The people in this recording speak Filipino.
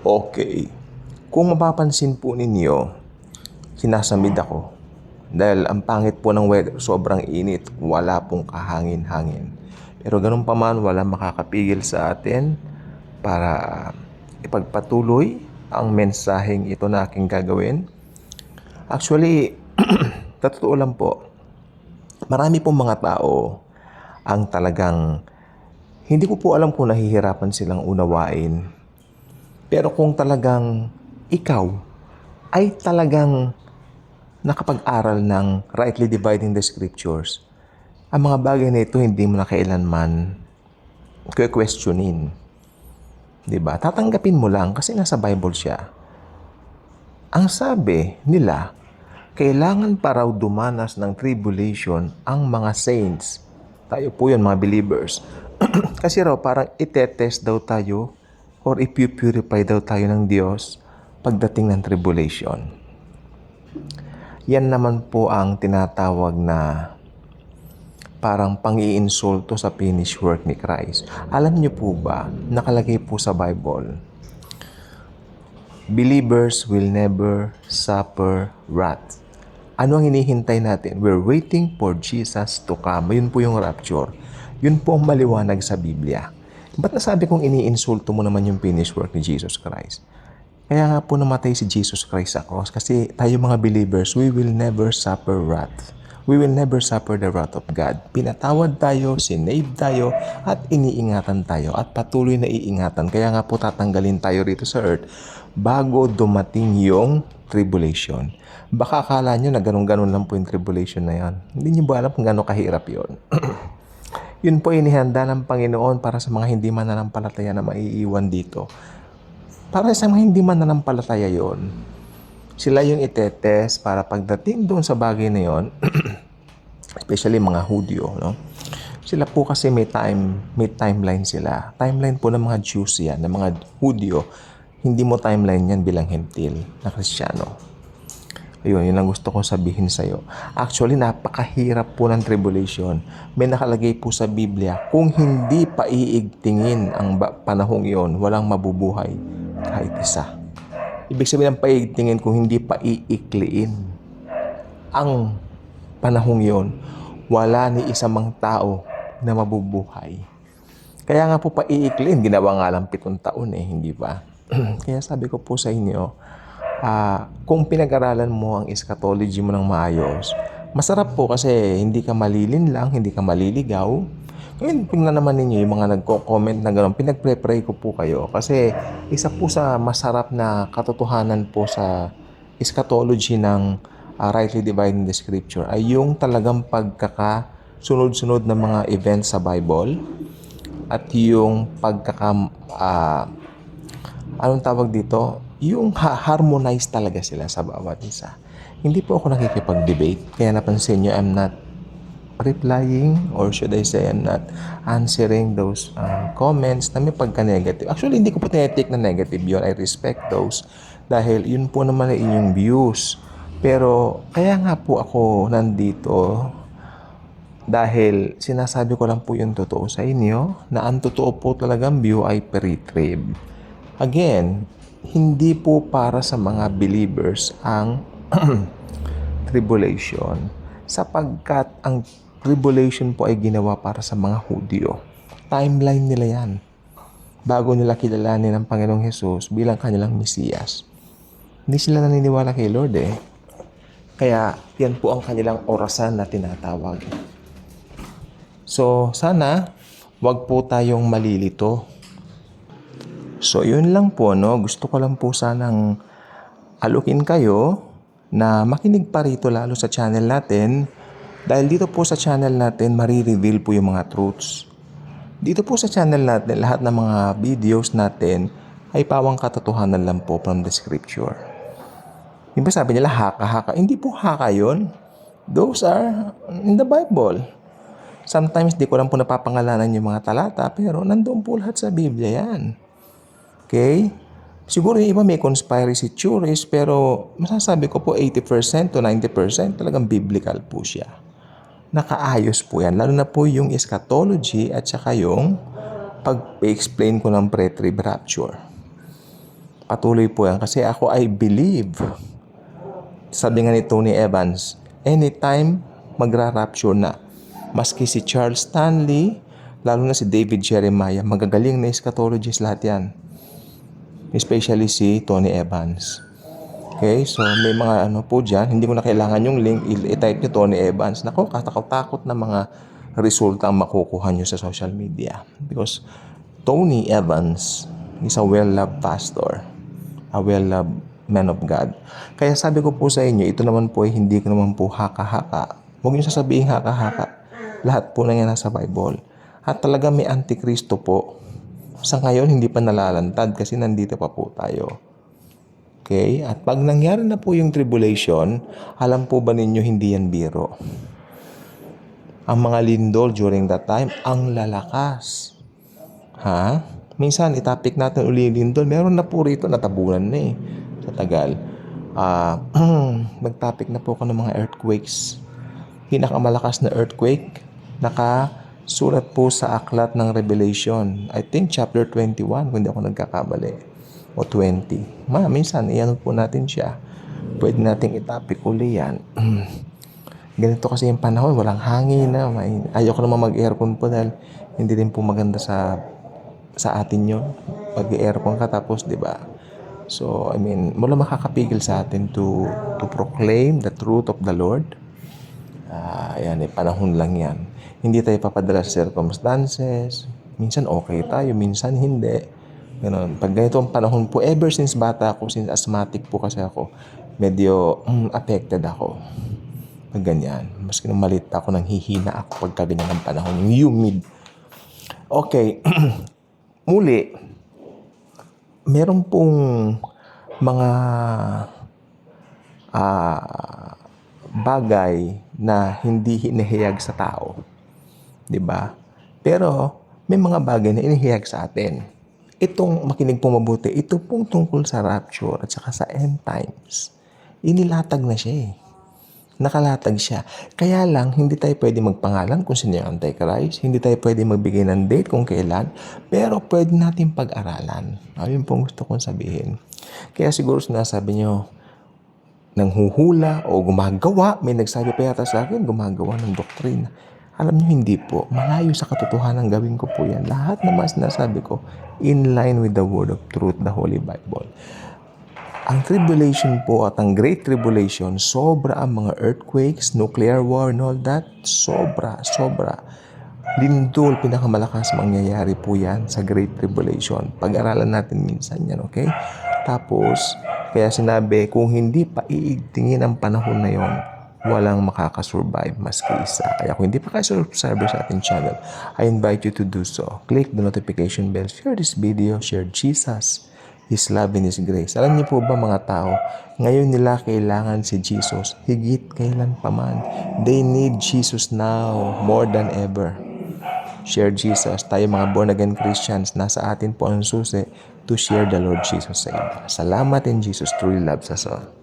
Okay. Kung mapapansin po ninyo, sinasamid ako. Dahil ang pangit po ng weather, sobrang init, wala pong kahangin-hangin. Pero ganun pa man, wala makakapigil sa atin para ipagpatuloy ang mensaheng ito na aking gagawin. Actually, totoo lang po, marami pong mga tao ang talagang hindi ko po alam kung nahihirapan silang unawain. Pero kung talagang ikaw ay talagang nakapag-aral ng rightly dividing the scriptures, ang mga bagay na ito hindi mo na kailanman questionin. ba? Tatanggapin mo lang kasi nasa Bible siya. Ang sabi nila, kailangan pa raw dumanas ng tribulation ang mga saints. Tayo po yun, mga believers. kasi raw parang itetest daw tayo or ipupurify daw tayo ng Diyos pagdating ng tribulation. Yan naman po ang tinatawag na parang pang-iinsulto sa finished work ni Christ. Alam niyo po ba, nakalagay po sa Bible, believers will never suffer wrath. Ano ang hinihintay natin? We're waiting for Jesus to come. Yun po yung rapture. Yun po ang maliwanag sa Biblia. Ba't nasabi kong iniinsulto mo naman yung finished work ni Jesus Christ? Kaya nga po namatay si Jesus Christ sa cross kasi tayo mga believers, we will never suffer wrath. We will never suffer the wrath of God. Pinatawad tayo, sinave tayo, at iniingatan tayo at patuloy na iingatan. Kaya nga po tatanggalin tayo rito sa earth bago dumating yung tribulation. Baka akala nyo na ganun-ganun lang po yung tribulation na yan. Hindi nyo ba alam kung gano'ng kahirap yun? yun po inihanda ng Panginoon para sa mga hindi mananampalataya na maiiwan dito. Para sa mga hindi mananampalataya yon, sila yung itetest para pagdating doon sa bagay na yon, especially mga Hudyo, no? Sila po kasi may time, may timeline sila. Timeline po ng mga Jews yan, ng mga Hudyo. Hindi mo timeline yan bilang hentil na Kristiyano. Ayun, yun ang gusto kong sabihin sa'yo. Actually, napakahirap po ng tribulation. May nakalagay po sa Biblia, kung hindi pa iigtingin ang panahong yon, walang mabubuhay kahit isa. Ibig sabihin ng paigtingin kung hindi pa iikliin ang panahong yon, wala ni isa mang tao na mabubuhay. Kaya nga po pa iikliin, ginawa nga lang pitong taon eh, hindi ba? Kaya sabi ko po sa inyo, ah, kung pinag-aralan mo ang eschatology mo ng maayos, masarap po kasi hindi ka malilin lang, hindi ka maliligaw. Ngayon, tingnan naman ninyo yung mga nagko-comment na gano'n, pinagpre-pray ko po kayo kasi isa po sa masarap na katotohanan po sa eschatology ng ah, rightly dividing the scripture ay yung talagang pagkakasunod-sunod ng mga events sa Bible at yung pagkaka ah, anong tawag dito? Yung ha- harmonize talaga sila sa bawat isa. Hindi po ako nakikipag-debate. Kaya napansin nyo, I'm not replying or should I say I'm not answering those um, comments na may pagka-negative. Actually, hindi ko po tinetake na negative yun. I respect those dahil yun po naman ay inyong views. Pero kaya nga po ako nandito dahil sinasabi ko lang po yung totoo sa inyo na ang totoo po talagang view ay pre-trib. Again, hindi po para sa mga believers ang tribulation sapagkat ang tribulation po ay ginawa para sa mga Hudyo. Timeline nila yan. Bago nila kilalanin ang Panginoong Hesus bilang kanilang Mesiyas. Hindi sila naniniwala kay Lord eh. Kaya yan po ang kanilang orasan na tinatawag. So sana wag po tayong malilito So, yun lang po, no? Gusto ko lang po sanang alukin kayo na makinig pa rito lalo sa channel natin dahil dito po sa channel natin marireveal po yung mga truths. Dito po sa channel natin, lahat ng mga videos natin ay pawang katotohanan lang po from the scripture. Di ba sabi nila haka-haka? Hindi po haka yon. Those are in the Bible. Sometimes di ko lang po napapangalanan yung mga talata pero nandoon po lahat sa Biblia yan. Okay? Siguro yung iba may conspiracy theories pero masasabi ko po 80% to 90% talagang biblical po siya. Nakaayos po yan. Lalo na po yung eschatology at saka yung pag-explain ko ng pre-trib rapture. Patuloy po yan. Kasi ako, I believe, sabi nga ni Tony Evans, anytime magra-rapture na, maski si Charles Stanley, lalo na si David Jeremiah, magagaling na eschatologist lahat yan. Especially si Tony Evans. Okay, so may mga ano po dyan, hindi ko na kailangan yung link, i-type nyo Tony Evans. Nako, katakot-takot na mga resulta ang makukuha nyo sa social media. Because Tony Evans is a well-loved pastor, a well-loved man of God. Kaya sabi ko po sa inyo, ito naman po ay hindi ko naman po haka-haka. Huwag nyo sasabihin haka-haka. Lahat po na yan nasa Bible. At talaga may antikristo po. Sa ngayon, hindi pa nalalantad kasi nandito pa po tayo. Okay? At pag nangyari na po yung tribulation, alam po ba ninyo hindi yan biro? Ang mga lindol during that time, ang lalakas. Ha? Minsan, itapik natin uli lindol. Meron na po rito, natabunan na eh. Sa tagal. Ah, nagtapik na po ako ng mga earthquakes. Pinakamalakas na earthquake, nakasulat po sa aklat ng Revelation. I think chapter 21, kung hindi ako nagkakamali o 20. Ma, minsan, iyan po natin siya. Pwede nating itapik uli yan. Ganito kasi yung panahon, walang hangin na. May, ayoko naman mag-aircon po dahil hindi rin po maganda sa sa atin yun. Pag-aircon ka tapos, di ba? So, I mean, wala makakapigil sa atin to to proclaim the truth of the Lord. Ah, yan, eh, panahon lang yan. Hindi tayo papadala sa circumstances. Minsan okay tayo, minsan hindi. Ganun. Pag ganito ang panahon po, ever since bata ako, since asthmatic po kasi ako, medyo mm, affected ako. Pag ganyan. Maski nung malit ako, nang hihina ako pagka ganyan ang panahon. Yung humid. Okay. Muli, meron pong mga ah, bagay na hindi hinihiyag sa tao. 'Di ba? Pero may mga bagay na inihiyag sa atin. Itong makinig po mabuti, ito pong tungkol sa rapture at saka sa end times. Inilatag na siya eh. Nakalatag siya. Kaya lang, hindi tayo pwede magpangalan kung sino yung Antichrist. Hindi tayo pwede magbigay ng date kung kailan. Pero pwede natin pag-aralan. Ayun pong gusto kong sabihin. Kaya siguro sinasabi nyo, nanghuhula o gumagawa. May nagsabi pa yata sa akin, gumagawa ng doktrina. Alam niyo, hindi po. Malayo sa katotohanan gawin ko po yan. Lahat naman sinasabi ko, in line with the word of truth, the Holy Bible. Ang tribulation po at ang great tribulation, sobra ang mga earthquakes, nuclear war and all that. Sobra, sobra. Lindol, pinakamalakas mangyayari po yan sa Great Tribulation. Pag-aralan natin minsan yan, okay? Tapos, kaya sinabi, kung hindi pa iigtingin ang panahon na yon, walang makakasurvive maski isa. Kaya kung hindi pa kayo subscriber sa ating channel, I invite you to do so. Click the notification bell, share this video, share Jesus, His love and His grace. Alam niyo po ba mga tao, ngayon nila kailangan si Jesus higit kailan pa man. They need Jesus now more than ever. Share Jesus. Tayo mga born again Christians, nasa atin po ang susi to share the Lord Jesus sa iba. Salamat in Jesus truly loves us all.